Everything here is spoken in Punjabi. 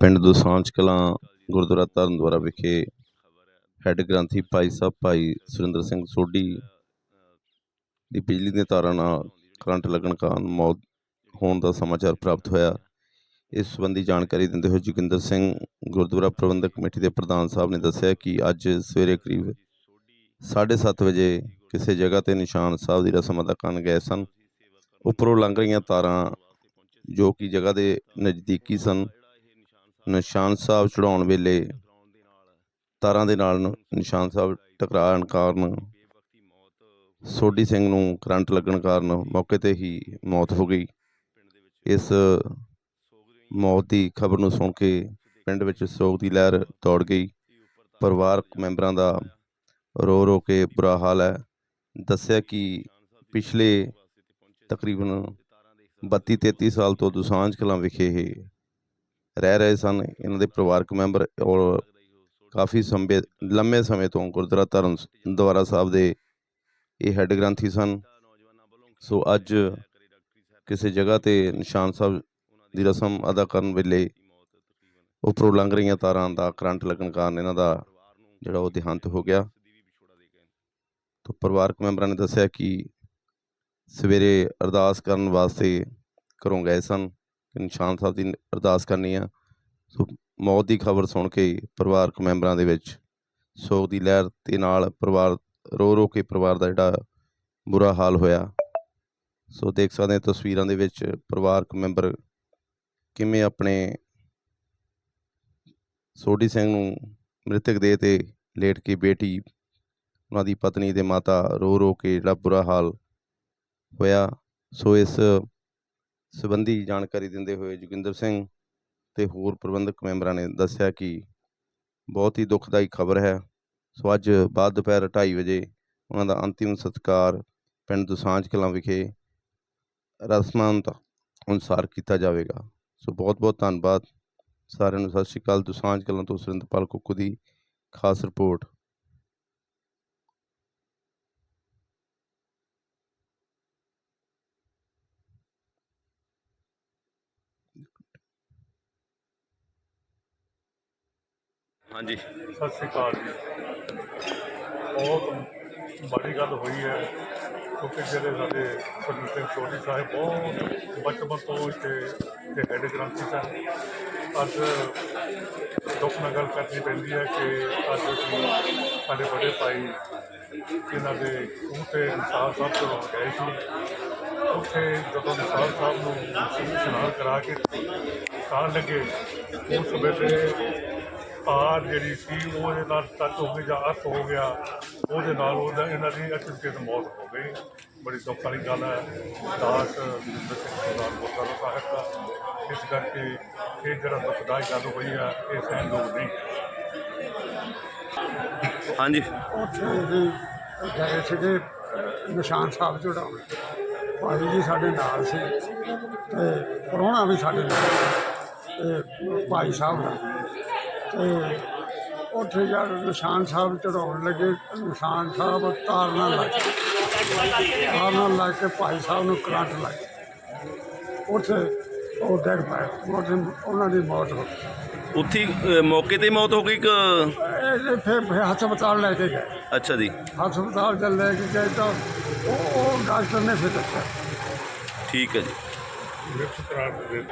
ਪਿੰਡ ਦੁਸਾਂਝ ਕਲਾਂ ਗੁਰਦੁਆਰਾ ਧਰਮਦੁਆਰਾ ਵਿਖੇ ਹੈੱਡ ਗ੍ਰੰਥੀ ਭਾਈ ਸਾਹਿਬ ਭਾਈ ਸੁਰਿੰਦਰ ਸਿੰਘ ਸੋਢੀ ਦੀ ਬਿਜਲੀ ਦੀਆਂ ਤਾਰਾਂ ਨਾਲ ਕਰੰਟ ਲੱਗਣ ਕਾਰਨ ਮੌਤ ਹੋਣ ਦਾ ਸਮਾਚਾਰ ਪ੍ਰਾਪਤ ਹੋਇਆ। ਇਸ ਸੰਬੰਧੀ ਜਾਣਕਾਰੀ ਦਿੰਦੇ ਹੋਏ ਜੋਗਿੰਦਰ ਸਿੰਘ ਗੁਰਦੁਆਰਾ ਪ੍ਰਬੰਧਕ ਕਮੇਟੀ ਦੇ ਪ੍ਰਧਾਨ ਸਾਹਿਬ ਨੇ ਦੱਸਿਆ ਕਿ ਅੱਜ ਸਵੇਰੇ ਕਰੀਬ 7:30 ਵਜੇ ਕਿਸੇ ਜਗ੍ਹਾ ਤੇ ਨਿਸ਼ਾਨ ਸਾਹਿਬ ਦੀ ਰਸਮ ਅਦਾ ਕਰਨ ਗਏ ਸਨ। ਉੱਪਰੋਂ ਲੰਘ ਰਹੀਆਂ ਤਾਰਾਂ ਜੋ ਕਿ ਜਗ੍ਹਾ ਦੇ ਨਜ਼ਦੀਕੀ ਸਨ। ਨਿਸ਼ਾਨ ਸਾਹਿਬ ਚੜਾਉਣ ਵੇਲੇ ਤਾਰਾਂ ਦੇ ਨਾਲ ਨਿਸ਼ਾਨ ਸਾਹਿਬ ਟਕਰਾਉਣ ਕਾਰਨ ਸੋਢੀ ਸਿੰਘ ਨੂੰ ਕਰੰਟ ਲੱਗਣ ਕਾਰਨ ਮੌਕੇ ਤੇ ਹੀ ਮੌਤ ਹੋ ਗਈ। ਇਸ ਮੌਤ ਦੀ ਖਬਰ ਨੂੰ ਸੁਣ ਕੇ ਪਿੰਡ ਵਿੱਚ ਸੋਗ ਦੀ ਲਹਿਰ ਦੌੜ ਗਈ। ਪਰਿਵਾਰਕ ਮੈਂਬਰਾਂ ਦਾ ਰੋ ਰੋ ਕੇ ਬੁਰਾ ਹਾਲ ਹੈ। ਦੱਸਿਆ ਕਿ ਪਿਛਲੇ ਤਕਰੀਬਨ 32 33 ਸਾਲ ਤੋਂ ਦੁਸਾਂਝ ਕਲਾਂ ਵਿਖੇ ਇਹ ਰਹਿ ਰਹੇ ਸਨ। ਇਹਨਾਂ ਦੇ ਪਰਿਵਾਰਕ ਮੈਂਬਰ ਔਰ ਕਾਫੀ ਸੰਬੇ ਲੰਮੇ ਸਮੇਂ ਤੋਂ ਗੁਰਦੁਆਰਾ ਧਰਮ ਦੁਆਰਾ ਸਾਹਿਬ ਦੇ ਇਹ ਹੈੱਡ ਗ੍ਰੰਥੀ ਸਨ। ਸੋ ਅੱਜ ਕਿਸੇ ਜਗ੍ਹਾ ਤੇ ਨਿਸ਼ਾਨ ਸਾਹਿਬ ਦੀ ਰਸਮ ਅਦਾ ਕਰਨ ਵੇਲੇ ਉੱਪਰੋਂ ਲੰਘ ਰਹੀਆਂ ਤਾਰਾਂ ਦਾ ਕਰੰਟ ਲੱਗਣ ਕਾਰਨ ਇਹਨਾਂ ਦਾ ਜਿਹੜਾ ਉਹ ਦੇਹਾਂਤ ਹੋ ਗਿਆ। ਤਾਂ ਪਰਿਵਾਰਕ ਮੈਂਬਰਾਂ ਨੇ ਦੱਸਿਆ ਕਿ ਸਵੇਰੇ ਅਰਦਾਸ ਕਰਨ ਵਾਸਤੇ ਘਰੋਂ ਗਏ ਸਨ। ਨਿਸ਼ਾਨ ਸਾਹਿਬ ਦੀ ਅਰਦਾਸ ਕਰਨੀ ਆ। ਸੋ ਮੌਤ ਦੀ ਖਬਰ ਸੁਣ ਕੇ ਪਰਿਵਾਰਕ ਮੈਂਬਰਾਂ ਦੇ ਵਿੱਚ ਸੋਗ ਦੀ ਲਹਿਰ ਤੇ ਨਾਲ ਪਰਿਵਾਰ, ਰੋ ਰੋ ਕੇ ਪਰਿਵਾਰ ਦਾ ਜਿਹੜਾ ਬੁਰਾ ਹਾਲ ਹੋਇਆ। ਸੋ ਦੇਖ ਸਕਦੇ ਤਸਵੀਰਾਂ ਦੇ ਵਿੱਚ ਪਰਿਵਾਰਕ ਮੈਂਬਰ ਕਿਵੇਂ ਆਪਣੇ ਸੋਢੀ ਸਿੰਘ ਨੂੰ ਮ੍ਰਿਤਕ ਦੇਹ ਤੇ ਲੇਟ ਕੇ ਬੇਟੀ, ਉਹਨਾਂ ਦੀ ਪਤਨੀ ਤੇ ਮਾਤਾ ਰੋ ਰੋ ਕੇ ਜਿਹੜਾ ਬੁਰਾ ਹਾਲ ਹੋਇਆ। ਸੋ ਇਸ ਸੰਬੰਧੀ ਜਾਣਕਾਰੀ ਦਿੰਦੇ ਹੋਏ ਜੋਗਿੰਦਰ ਸਿੰਘ ਤੇ ਹੋਰ ਪ੍ਰਬੰਧਕ ਮੈਂਬਰਾਂ ਨੇ ਦੱਸਿਆ ਕਿ ਬਹੁਤ ਹੀ ਦੁਖਦਾਈ ਖਬਰ ਹੈ। ਸੋ ਅੱਜ ਬਾਅਦ ਦੁਪਹਿਰ 2:30 ਵਜੇ ਉਹਨਾਂ ਦਾ ਅੰਤਿਮ ਸੰਸਕਾਰ ਪਿੰਡ ਦੁਸਾਂਝ ਕਲਾਂ ਵਿਖੇ ਰਸਮਾਂ ਅਨੁਸਾਰ ਕੀਤਾ ਜਾਵੇਗਾ। ਸੋ ਬਹੁਤ ਬਹੁਤ ਧੰਨਵਾਦ। ਸਾਰਿਆਂ ਨੂੰ ਸਤਿ ਸ਼੍ਰੀ ਅਕਾਲ। ਦੁਸਾਂਝ ਕਲਾਂ ਤੋਂ ਸੁਰਿੰਦਰਪਾਲ ਕੁੱਕੂ ਦੀ ਖਾਸ ਰਿਪੋਰਟ। ਹਾਂਜੀ। ਸਤਿ ਸ਼੍ਰੀ ਅਕਾਲ ਜੀ। ਬਹੁਤ ਬੜੀ ਗੱਲ ਹੋਈ ਹੈ, ਕਿਉਂਕਿ ਜਿਹੜੇ ਸਾਡੇ ਸੁਰਿੰਦਰ ਸਿੰਘ ਸੋਢੀ ਸਾਹਿਬ ਬਹੁਤ ਬਚਪਨ ਤੋਂ ਇੱਥੇ ਦੇ ਹੈੱਡ ਗ੍ਰੰਥੀ ਸਨ ਅੱਜ ਦੁੱਖ ਨਾਲ ਗੱਲ ਕਰਨੀ ਪੈਂਦੀ ਹੈ ਕਿ ਅੱਜ ਅਸੀਂ ਸਾਡੇ ਬੜੇ ਭਾਈ ਇਹਨਾਂ ਦੇ ਖੂਹ ਤੇ ਨਿਸਾਰ ਸਾਹਿਬ ਤੋਂ ਗਏ ਸੀ। ਉੱਥੇ ਜਦੋਂ ਨਿਸਾਰ ਸਾਹਿਬ ਨੂੰ ਇਸ਼ਨਾਨ ਕਰਾ ਕੇ ਖਾਣ ਲੱਗੇ, ਉਸ ਵੇਲੇ ਤਾਰ ਜਿਹੜੀ ਸੀ ਉਹ ਇਹਦੇ ਨਾਲ ਟੱਚ ਹੋ ਗਈ ਜਾਂ ਅਰਥ ਹੋ ਗਿਆ ਉਹਦੇ ਨਾਲ ਉਹਦਾ ਇਹਨਾਂ ਦੀ ਅਚਨਚੇਤ ਮੌਤ ਹੋ ਗਈ। ਬੜੀ ਦੁੱਖ ਵਾਲੀ ਗੱਲ ਹੈ। ਦਾਸ ਜਿੰਦਰ ਸਿੰਘ ਸਰਦਾਰ ਗੁਰਦੁਆਰਾ ਸਾਹਿਬ ਦਾ। ਇਸ ਕਰਕੇ ਇਹ ਜਿਹੜਾ ਦੁਖਦਾਈ ਗੱਲ ਹੋਈ ਹੈ ਇਹ ਸਹਿਣਯੋਗ ਨਹੀਂ ਹਾਂਜੀ। ਉੱਥੇ ਵੀ ਗਏ ਸੀਗੇ ਨਿਸ਼ਾਨ ਸਾਹਿਬ ਚੜਾਉਣ ਭਾਈ ਜੀ ਸਾਡੇ ਨਾਲ ਸੀ ਤੇ ਪ੍ਰਾਹੁਣਾ ਵੀ ਸਾਡੇ ਨਾਲ ਤੇ ਭਾਈ ਸਾਹਿਬ ਦਾ ਤੇ ਉੱਥੇ ਜਦ ਨਿਸ਼ਾਨ ਸਾਹਿਬ ਚੜਾਉਣ ਲੱਗੇ ਨਿਸ਼ਾਨ ਸਾਹਿਬ ਤਾਰ ਨਾਲ ਲੱਗ ਗਏ। ਤਾਰ ਨਾਲ ਲੱਗ ਕੇ ਭਾਈ ਸਾਹਿਬ ਨੂੰ ਕਰੰਟ ਲੱਗ। ਉੱਥੇ ਉਹ ਡਿੱਗ ਪਏ ਉੱਥੇ ਉਹਨਾਂ ਦੀ ਮੌਤ ਹੋ ਗਈ। ਉੱਥੇ ਹੀ, ਅ, ਮੌਕੇ ਤੇ ਹੀ ਮੌਤ ਹੋ ਗਈ ਕਿ ਫਿਰ ਫਿਰ ਹਸਪਤਾਲ ਲੈ ਕੇ ਗਏ। ਅੱਛਾ ਜੀ। ਹਸਪਤਾਲ ਚ ਲੈ ਕੇ ਗਏ ਤਾਂ ਉਹ ਉਹ ਡਾਕਟਰ ਨੇ ਫਿਰ ਦੱਸਿਆ। ਠੀਕ ਹੈ ਜੀ।